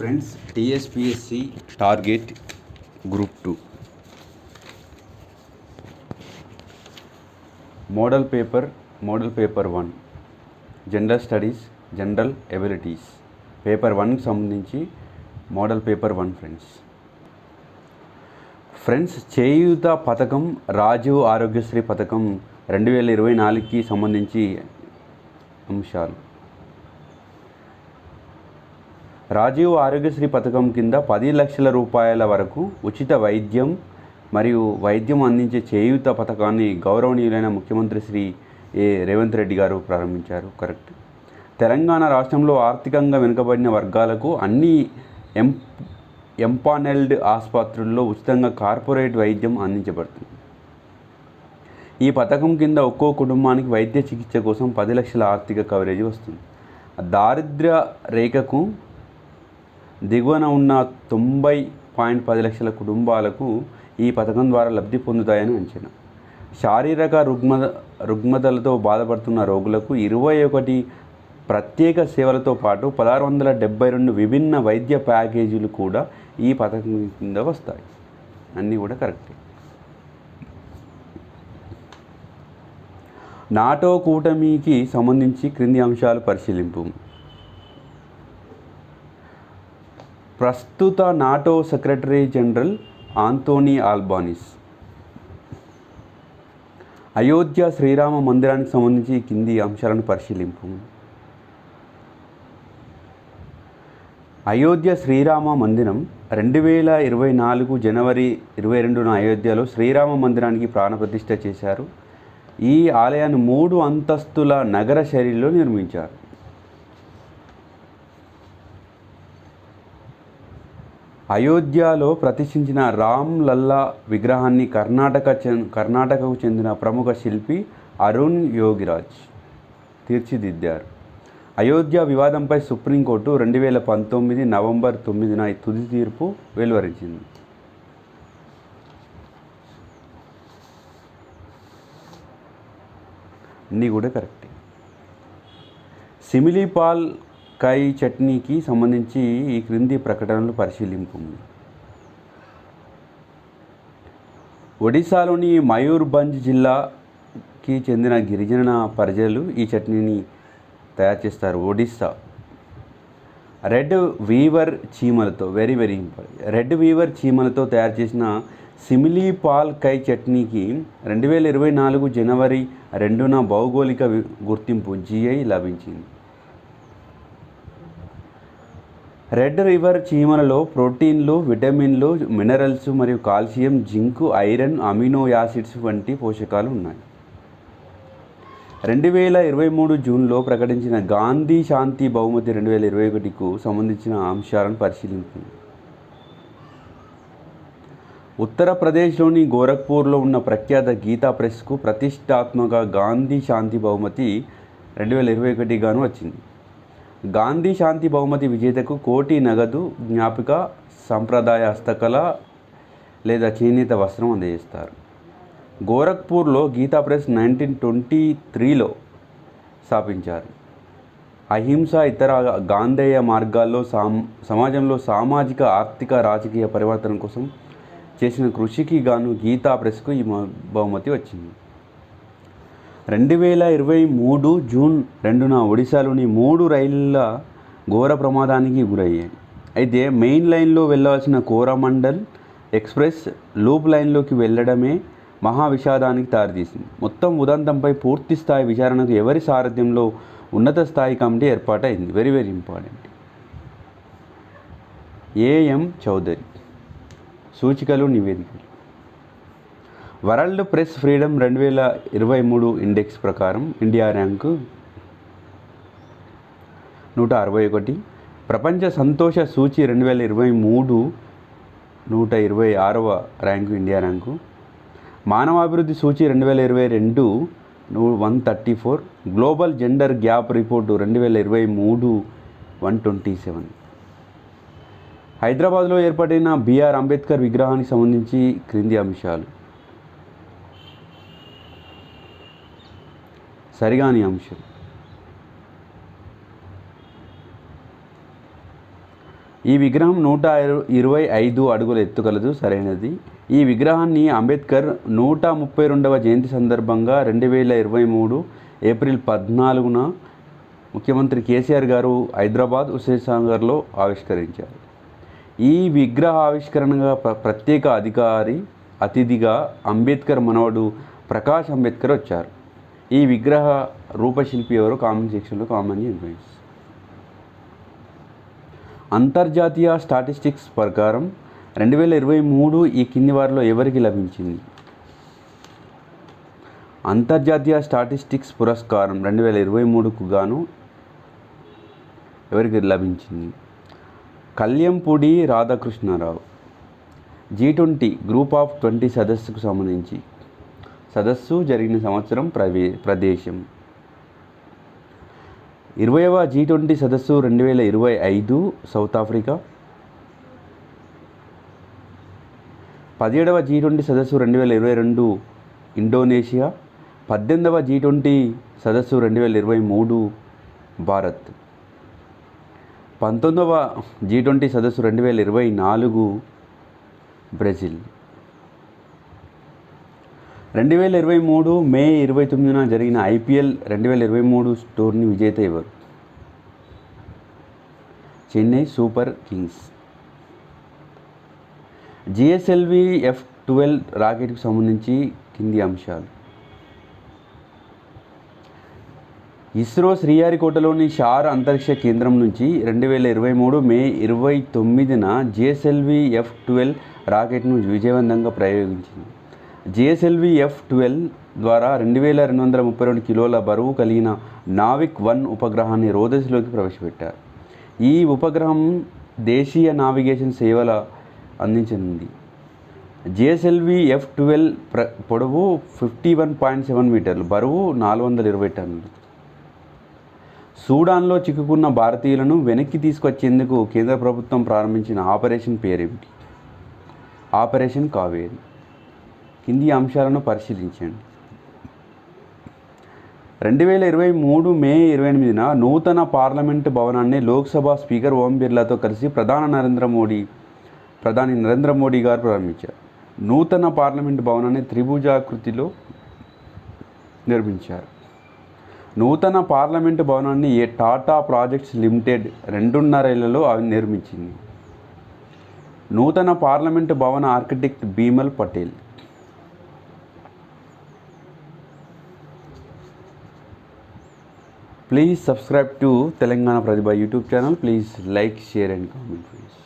Friends TSPSC target group two. Model paper model paper one. General studies general abilities. Paper వన్కి సంబంధించి model paper one friends. Friends Cheyutha పథకం రాజీవ్ ఆరోగ్యశ్రీ పథకం రెండు వేల ఇరవై నాలుగుకి సంబంధించి అంశాలు. రాజీవ్ ఆరోగ్యశ్రీ పథకం కింద పది లక్షల రూపాయల వరకు ఉచిత వైద్యం మరియు వైద్యం అందించే చేయూత పథకాన్ని గౌరవనీయులైన ముఖ్యమంత్రి శ్రీ ఏ రేవంత్ రెడ్డి గారు ప్రారంభించారు. కరెక్ట్. తెలంగాణ రాష్ట్రంలో ఆర్థికంగా వెనుకబడిన వర్గాలకు అన్ని ఎం ఎంపానెల్డ్ ఆసుపత్రుల్లో ఉచితంగా కార్పొరేట్ వైద్యం అందించబడుతుంది. ఈ పథకం కింద ఒక్కో కుటుంబానికి వైద్య చికిత్స కోసం పది లక్షల ఆర్థిక కవరేజ్ వస్తుంది. దారిద్ర్య రేఖకు దిగువన ఉన్న తొంభై పాయింట్ పది లక్షల కుటుంబాలకు ఈ పథకం ద్వారా లబ్ధి పొందుతాయని అంచనా. శారీరక రుగ్మ రుగ్మతలతో బాధపడుతున్న రోగులకు ఇరవై ఒకటి ప్రత్యేక సేవలతో పాటు పదహారు వందల డెబ్బై రెండు విభిన్న వైద్య ప్యాకేజీలు కూడా ఈ పథకం కింద వస్తాయి. అన్నీ కూడా కరెక్టే. నాటో కూటమికి సంబంధించి క్రింది అంశాలు పరిశీలింపు. ప్రస్తుత NATO secretary general Anthony Albanese. Ayodhya Srirama మందిరానికి సంబంధించి కింది అంశాలను పరిశీలింపు అయోధ్య శ్రీరామ మందిరం రెండు వేల ఇరవై నాలుగు జనవరి ఇరవై రెండున అయోధ్యలో శ్రీరామ మందిరానికి ప్రాణప్రతిష్ఠ చేశారు. ఈ ఆలయాన్ని మూడు అంతస్తుల నగర శైలిలో నిర్మించారు. అయోధ్యలో ప్రతిష్ఠించిన రామ్ లల్లా విగ్రహాన్ని కర్ణాటక కర్ణాటకకు చెందిన ప్రముఖ శిల్పి అరుణ్ యోగిరాజ్ తీర్చిదిద్దారు. అయోధ్య వివాదంపై సుప్రీంకోర్టు రెండు వేల పంతొమ్మిది నవంబర్ తొమ్మిదిన తుది తీర్పు వెలువరించింది. అన్నీ కూడా కరెక్టే. సిమిలీపాల్ కై చట్నీకి సంబంధించి ఈ క్రింది ప్రకటనలు పరిశీలింపు ఒడిశాలోని మయూర్భంజ్ జిల్లాకి చెందిన గిరిజన ప్రజలు ఈ చట్నీని తయారు చేస్తారు. Odisha red weaver చీమలతో very very important red weaver చీమలతో తయారు చేసిన సిమిలీ పాల్ కై చట్నీకి రెండు వేల ఇరవై నాలుగు జనవరి రెండున భౌగోళిక గుర్తింపు జిఐ లభించింది. రెడ్ రివర్ చీమలలో ప్రోటీన్లు విటమిన్లు మినరల్స్ మరియు calcium zinc iron amino acids వంటి పోషకాలు ఉన్నాయి. రెండు వేల ఇరవై మూడు జూన్లో ప్రకటించిన గాంధీ శాంతి బహుమతి రెండు వేల ఇరవై ఒకటికు సంబంధించిన అంశాలను పరిశీలించింది ఉత్తరప్రదేశ్లోని గోరఖ్పూర్లో ఉన్న ప్రఖ్యాత గీతా ప్రెస్కు ప్రతిష్టాత్మక గాంధీ శాంతి బహుమతి రెండు వేల ఇరవై ఒకటి గాను వచ్చింది. గాంధీ శాంతి బహుమతి విజేతకు కోటి నగదు జ్ఞాపిక సంప్రదాయ హస్తకళ లేదా చేనేత వస్త్రం అందజేస్తారు. గోరఖ్పూర్లో గీతా ప్రెస్ నైన్టీన్ ట్వంటీ త్రీలో స్థాపించారు. అహింస ఇతర గాంధేయ మార్గాల్లో సామ్ సమాజంలో సామాజిక ఆర్థిక రాజకీయ పరివర్తన కోసం చేసిన కృషికి గాను గీతా ప్రెస్కు ఈ మ- బహుమతి వచ్చింది. రెండు వేల ఇరవై మూడు జూన్ రెండున ఒడిశాలోని మూడు రైళ్ళ ఘోర ప్రమాదానికి గురయ్యాయి. అయితే మెయిన్ లైన్లో వెళ్ళవలసిన కోరమండల్ ఎక్స్ప్రెస్ లూప్ లైన్లోకి వెళ్ళడమే మహా విషాదానికి దారితీసింది. మొత్తం ఉదంతంపై పూర్తి స్థాయి విచారణకు ఎవరి సారథ్యంలో ఉన్నత స్థాయి కమిటీ ఏర్పాటైంది? Very very important AM Chaudhary. సూచికలు నివేదికలు. వరల్డ్ ప్రెస్ ఫ్రీడమ్ రెండు వేల ఇరవై మూడు ఇండెక్స్ ప్రకారం ఇండియా ర్యాంకు నూట అరవై ఒకటి ప్రపంచ సంతోష సూచి రెండు వేల ఇరవై మూడు నూట ఇరవై ఆరవ ర్యాంకు ఇండియా ర్యాంకు మానవాభివృద్ధి సూచి రెండు వేల ఇరవై రెండు one thirty four global gender gap report రెండు వేల ఇరవై మూడు వన్ ట్వంటీ సెవెన్. హైదరాబాద్లో ఏర్పడిన బీఆర్ అంబేద్కర్ విగ్రహానికి సంబంధించి క్రింది అంశాలు. సరిగాని అంశం. ఈ విగ్రహం నూట ఇరవై ఐదు అడుగుల ఎత్తుగలదు సరైనది. ఈ విగ్రహాన్ని అంబేద్కర్ నూట ముప్పై రెండవ జయంతి సందర్భంగా రెండు వేల ఇరవై మూడు ఏప్రిల్ పద్నాలుగున ముఖ్యమంత్రి కేసీఆర్ గారు హైదరాబాద్ హుసేసాగర్లో ఆవిష్కరించారు. ఈ విగ్రహ ఆవిష్కరణగా ప్ర- ప్రత్యేక అధికారి అతిథిగా అంబేద్కర్ మనవడు ప్రకాష్ అంబేద్కర్ వచ్చారు. ఈ విగ్రహ రూపశిల్పి ఎవరో కామెంట్ సెక్షన్లో కామెంట్ చేయండి అంతర్జాతీయ స్టాటిస్టిక్స్ ప్రకారం రెండు వేల ఇరవై మూడు ఈ కింది వారిలో ఎవరికి లభించింది? అంతర్జాతీయ స్టాటిస్టిక్స్ పురస్కారం రెండు వేల ఇరవై మూడుకు గాను ఎవరికి లభించింది? Kalyampudi Radhakrishna Rao. G twenty group of twenty సదస్సుకు సంబంధించి సదస్సు జరిగిన సంవత్సరం ప్రవే ప్రదేశం. ఇరవైవ జీ ట్వంటీ సదస్సు రెండు వేల ఇరవై ఐదు సౌత్ ఆఫ్రికా. పదిహేడవ జీ ట్వంటీ సదస్సు రెండు వేల ఇరవై రెండు ఇండోనేషియా. పద్దెనిమిదవ జీ ట్వంటీ సదస్సు రెండు వేల ఇరవై మూడు భారత్. పంతొమ్మిదవ జీ ట్వంటీ సదస్సు రెండు వేల ఇరవై నాలుగు బ్రెజిల్. రెండు వేల ఇరవై మూడు మే ఇరవై తొమ్మిదిన జరిగిన ఐపీఎల్ రెండు వేల ఇరవై మూడు టోర్నీ విజేత ఎవరు? Chennai super kings. GSLV F twelve రాకెట్కు సంబంధించి కింది అంశాలు. ఇస్రో శ్రీహరికోటలోని షార్ అంతరిక్ష కేంద్రం నుంచి రెండు వేల ఇరవై మూడు మే ఇరవై తొమ్మిదిన జిఎస్ఎల్వి ఎఫ్ ట్వెల్వ్ రాకెట్ను విజయవంతంగా ప్రయోగించింది. జిఎస్ఎల్వి ఎఫ్ ట్వెల్వ్ ద్వారా రెండు వేల రెండు వందల ముప్పై రెండు కిలోల బరువు కలిగిన నావిక్ వన్ ఉపగ్రహాన్ని రోదసిలోకి ప్రవేశపెట్టారు. ఈ ఉపగ్రహం దేశీయ నావిగేషన్ సేవల అందించనుంది. జిఎస్ఎల్వి ఎఫ్ ట్వెల్వ్ ప్ర పొడవు ఫిఫ్టీ వన్ పాయింట్ సెవెన్ మీటర్లు బరువు నాలుగు వందల ఇరవై టన్నులు. సూడాన్లో చిక్కుకున్న భారతీయులను వెనక్కి తీసుకొచ్చేందుకు కేంద్ర ప్రభుత్వం ప్రారంభించిన ఆపరేషన్ పేరేమిటి? ఆపరేషన్ కావేరి. కింది అంశాలను పరిశీలించండి. రెండు వేల ఇరవై మూడు మే ఇరవై ఎనిమిదిన నూతన పార్లమెంటు భవనాన్ని లోక్సభ స్పీకర్ ఓం బిర్లాతో కలిసి ప్రధాన నరేంద్ర మోడీ ప్రధాని నరేంద్ర మోడీ గారు ప్రారంభించారు. నూతన పార్లమెంటు భవనాన్ని త్రిభుజాకృతిలో నిర్మించారు. నూతన పార్లమెంటు భవనాన్ని ఏ టాటా ప్రాజెక్ట్స్ లిమిటెడ్ రెండున్నరేళ్ళలో అవి నిర్మించింది. నూతన పార్లమెంటు భవన architect Bimal Patel please subscribe to Telangana Pratibha YouTube channel please like share and comment please